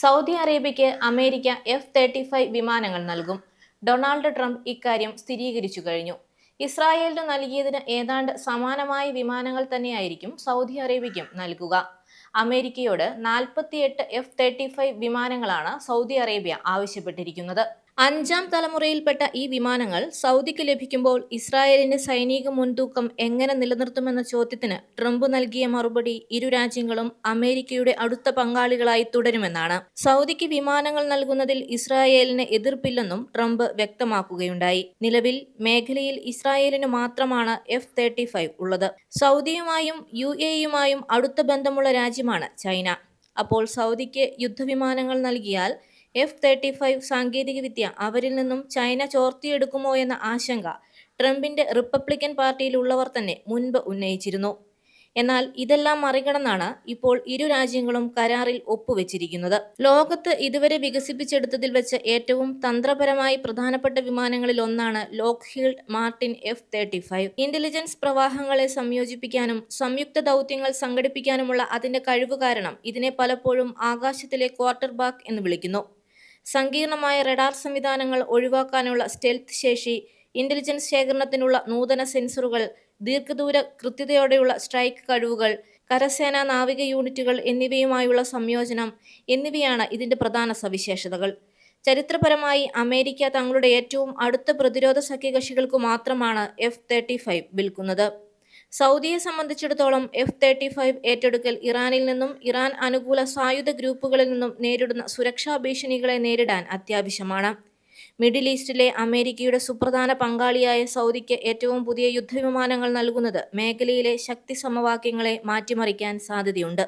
Saudi അറേബ്യയ്ക്ക് America F thirty five വിമാനങ്ങൾ നൽകും. ഡൊണാൾഡ് ട്രംപ് ഇക്കാര്യം സ്ഥിരീകരിച്ചു കഴിഞ്ഞു. ഇസ്രായേലിന് നൽകിയതിന് ഏതാണ്ട് സമാനമായ വിമാനങ്ങൾ തന്നെയായിരിക്കും സൗദി അറേബ്യയ്ക്കും നൽകുക. അമേരിക്കയോട് നാൽപ്പത്തിയെട്ട് എഫ് തേർട്ടി ഫൈവ് വിമാനങ്ങളാണ് സൗദി അറേബ്യ ആവശ്യപ്പെട്ടിരിക്കുന്നത്. അഞ്ചാം തലമുറയിൽപ്പെട്ട ഈ വിമാനങ്ങൾ സൗദിക്ക് ലഭിക്കുമ്പോൾ ഇസ്രായേലിന്റെ സൈനിക മുൻതൂക്കം എങ്ങനെ നിലനിർത്തുമെന്ന ചോദ്യത്തിന് ട്രംപ് നൽകിയ മറുപടി ഇരു രാജ്യങ്ങളും അമേരിക്കയുടെ അടുത്ത പങ്കാളികളായി തുടരുമെന്നാണ്. സൗദിക്ക് വിമാനങ്ങൾ നൽകുന്നതിൽ ഇസ്രായേലിന് എതിർപ്പില്ലെന്നും ട്രംപ് വ്യക്തമാക്കുകയുണ്ടായി. നിലവിൽ മേഖലയിൽ ഇസ്രായേലിന് മാത്രമാണ് എഫ് തേർട്ടി ഫൈവ് ഉള്ളത്. സൗദിയുമായും യു എയുമായും അടുത്ത ബന്ധമുള്ള രാജ്യമാണ് ചൈന. അപ്പോൾ സൗദിക്ക് യുദ്ധവിമാനങ്ങൾ നൽകിയാൽ എഫ് തേർട്ടി ഫൈവ് സാങ്കേതികവിദ്യ അവരിൽ നിന്നും ചൈന ചോർത്തിയെടുക്കുമോ എന്ന ആശങ്ക ട്രംപിന്റെ റിപ്പബ്ലിക്കൻ പാർട്ടിയിലുള്ളവർ തന്നെ മുൻപ് ഉന്നയിച്ചിരുന്നു. എന്നാൽ ഇതെല്ലാം മറികടന്നാണ് ഇപ്പോൾ ഇരു രാജ്യങ്ങളും കരാറിൽ ഒപ്പുവെച്ചിരിക്കുന്നത്. ലോകത്ത് ഇതുവരെ വികസിപ്പിച്ചെടുത്തതിൽ വെച്ച് ഏറ്റവും തന്ത്രപരമായി പ്രധാനപ്പെട്ട വിമാനങ്ങളിൽ ഒന്നാണ് Lockheed Martin F thirty five. Intelligence പ്രവാഹങ്ങളെ സംയോജിപ്പിക്കാനും സംയുക്ത ദൗത്യങ്ങൾ സംഘടിപ്പിക്കാനുമുള്ള അതിന്റെ കഴിവ് കാരണം ഇതിനെ പലപ്പോഴും ആകാശത്തിലെ ക്വാർട്ടർ ബാക്ക് എന്ന് വിളിക്കുന്നു. സങ്കീർണമായ റഡാർ സംവിധാനങ്ങൾ ഒഴിവാക്കാനുള്ള സ്റ്റെൽത്ത് ശേഷി ഇന്റലിജൻസ് ശേഖരണത്തിനുള്ള നൂതന സെൻസറുകൾ ദീർഘദൂര കൃത്യതയോടെയുള്ള സ്ട്രൈക്ക് കഴിവുകൾ കരസേനാ നാവിക യൂണിറ്റുകൾ എന്നിവയുമായുള്ള സംയോജനം എന്നിവയാണ് ഇതിന്റെ പ്രധാന സവിശേഷതകൾ. ചരിത്രപരമായി അമേരിക്ക തങ്ങളുടെ ഏറ്റവും അടുത്ത പ്രതിരോധ സഖ്യകക്ഷികൾക്ക് മാത്രമാണ് എഫ് തേർട്ടി ഫൈവ് വിൽക്കുന്നത്. സൗദിയെ സംബന്ധിച്ചിടത്തോളം എഫ് തേർട്ടി ഫൈവ് ഏറ്റെടുക്കൽ ഇറാനിൽ നിന്നും ഇറാൻ അനുകൂല സായുധ ഗ്രൂപ്പുകളിൽ നിന്നും നേരിടുന്ന സുരക്ഷാ ഭീഷണികളെ നേരിടാൻ അത്യാവശ്യമാണ്. മിഡിൽ ഈസ്റ്റിലെ അമേരിക്കയുടെ സുപ്രധാന പങ്കാളിയായ സൗദിക്ക് ഏറ്റവും പുതിയ യുദ്ധവിമാനങ്ങൾ നൽകുന്നത് മേഖലയിലെ ശക്തി സമവാക്യങ്ങളെ മാറ്റിമറിക്കാൻ സാധ്യതയുണ്ട്.